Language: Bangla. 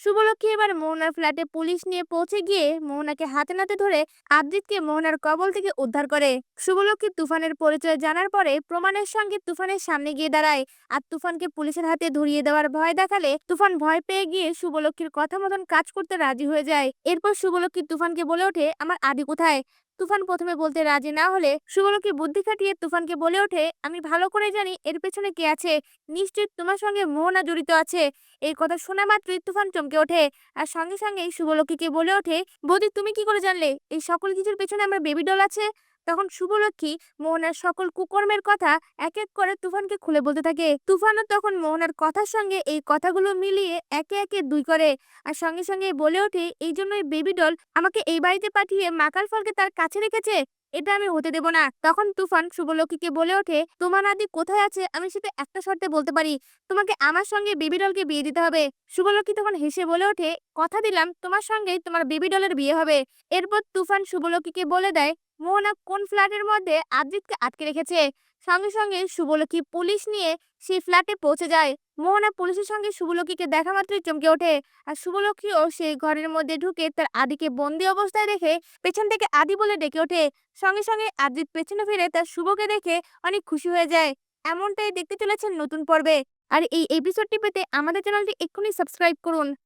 শুভলক্ষ্মী এবার মোহনার ফ্ল্যাটে পুলিশ নিয়ে পৌঁছে গিয়ে মোহনাকে হাতে নাতে ধরে আদ্রিতকে মোহনার কবল থেকে উদ্ধার করে। শুভলক্ষ্মী তুফানের পরিচয় জানার পরে প্রমাণের সঙ্গে তুফানের সামনে গিয়ে দাঁড়ায়। আর তুফানকে পুলিশের হাতে ধরিয়ে দেওয়ার ভয় দেখালে তুফান ভয় পেয়ে গিয়ে শুভলক্ষ্মীর কথা মতন কাজ করতে রাজি হয়ে যায়। এরপর শুভলক্ষ্মী তুফানকে বলে ওঠে, আমার আদি কোথায়? তুফান প্রথমে বলতে রাজি না হলে শুভলক্ষ্মী বুদ্ধি খাটিয়ে তুফানকে বলে ওঠে, আমি ভালো করে জানি এর পেছনে কে আছে। নিশ্চয়ই তোমার সঙ্গে মোহনা জড়িত আছে। এই কথা শোনা মাত্রই তুফান চমকে ওঠে। আর সঙ্গে সঙ্গে শুভলক্ষ্মীকে বলে ওঠে, বৌদি, তুমি কি করে জানলে? এই সকল কিছুর পেছনে আমার বেবি ডল আছে? তখন শুভলক্ষ্মী মোহনার সকল কুকর্মের কথা এক এক করে তুফানকে খুলে বলতে থাকে। তুফানও তখন মোহনার কথার সঙ্গে এই কথাগুলো মিলিয়ে একে একে দুই করে আর সঙ্গে সঙ্গে বলে ওঠে, এই জন্যই বেবি ডল আমাকে এই বাড়িতে পাঠিয়ে মাকাল ফলকে তার কাছে রেখেছে? এটা আমি হতে দেব না। তখন তুফান শুভলক্ষীকে বলে ওঠে, তোমার আদি কোথায় আছে? আমি সেটা একটা শর্তে বলতে পারি, তোমাকে আমার সঙ্গে বেবি ডলকে বিয়ে দিতে হবে। শুভলক্ষী তখন হেসে বলে ওঠে, কথা দিলাম, তোমার সঙ্গে তোমার বেবি ডলের বিয়ে হবে। এরপর তুফান শুভলক্ষীকে বলে দেয়, মোহনা কোন ফ্ল্যাটের মধ্যে আদ্রিতকে আটকে রেখেছে? সঙ্গে সঙ্গে শুভলক্ষ্মী পুলিশ নিয়ে সেই ফ্ল্যাটে পৌঁছে যায়। মোহনা পুলিশের সঙ্গে শুভলক্ষ্মীকে দেখা মাত্রই চমকে ওঠে। আর শুভলক্ষ্মীও সেই ঘরের মধ্যে ঢুকে তার আদিকে বন্দি অবস্থায় দেখে পেছন থেকে আদি বলে ডেকে ওঠে। সঙ্গে সঙ্গে আদ্রিত পেছনে ফিরে তার শুভকে দেখে অনেক খুশি হয়ে যায়। এমনটাই দেখতে চলেছেন নতুন পর্বে। আর এই এপিসোডটি পেতে আমাদের চ্যানেলটি এক্ষুনি সাবস্ক্রাইব করুন।